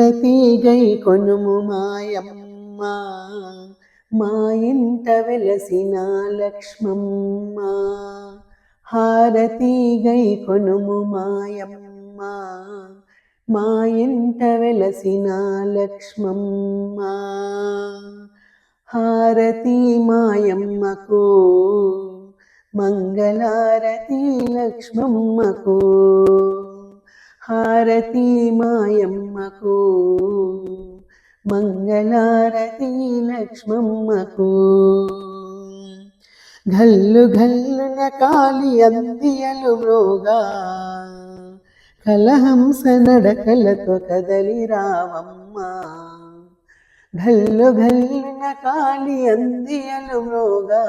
హారతి కొనుము మాయమ్మ మా ఇంట వెలసిన లక్ష్మమ్మ. హారతిగై కొనుము మాయమ్మ మా ఇంట వెలసిన లక్ష్మమ్మ. హారతి మాయమ్మకు మంగళారతి లక్ష్మమ్మకు. హారతి మాయమ్మకు మంగళారతి లక్ష్మమ్మకు. ఘల్లు ఘల్లున కాలి అందియలు మ్రోగా కలహంస నడకలతో కదలి రావమ్మ. ఘల్లు ఘల్లున కాలి అందియలు మ్రోగా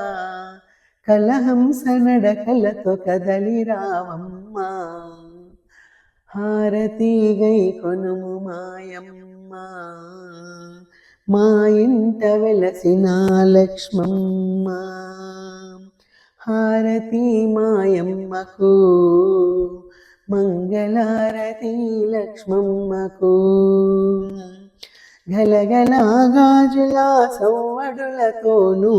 కలహంస నడకలతో కదలి రావమ్మ. హారతిగై కొనుము మాయమ్మ. మా ఇంట వెలసిన లక్ష్మమ్మ. హారతి మాయమ్మకు మంగళారతి లక్ష్మమ్మకు. గలగల గాజుల సవ్వడులతోనూ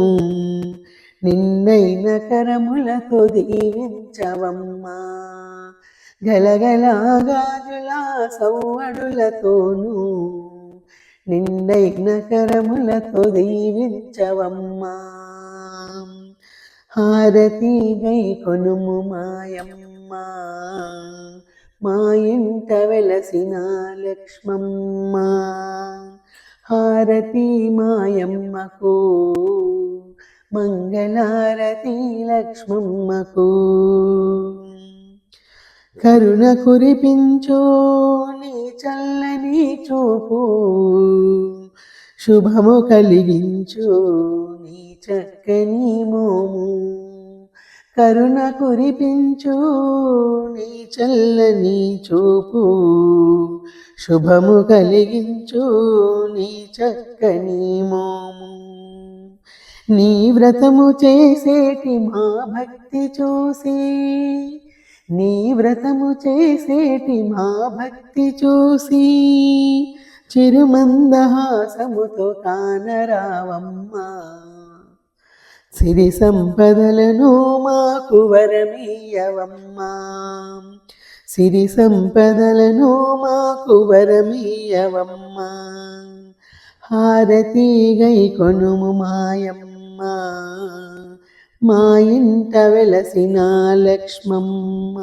నిన్నైన కరములతో దీవించవమ్మా. గలగల గాజుల సవ్వడులతోనూ నిన్నైన కరములతో దీవించవమ్మా. హారతి గై కొనుము మాయమ్మ. మా ఇంట వెలసిన లక్ష్మమ్మ. హారతి మాయమ్మకు మంగళారతి లక్ష్మమ్మకు. కరుణ కురిపించు నీ చల్లని చూపు. శుభము కలిగించు నీ చక్కని మోము. కరుణ కురిపించు నీ చల్లని చూపు. శుభము కలిగించు నీ చక్కని మోము. నీ వ్రతము చేసేటి మా భక్తి చూసి నీ వ్రతము చేసేటి మా భక్తి చూసి చిరుమందహాసముతో కానరావమ్మా. సిరి సంపదలను మాకు వరమీయవమ్మా సిరి సంపదలను మాకు వరమీయవమ్మా హారతి గై కొనుము మాయమ్మా. మా ఇంట వెలసిన లక్ష్మమ్మ.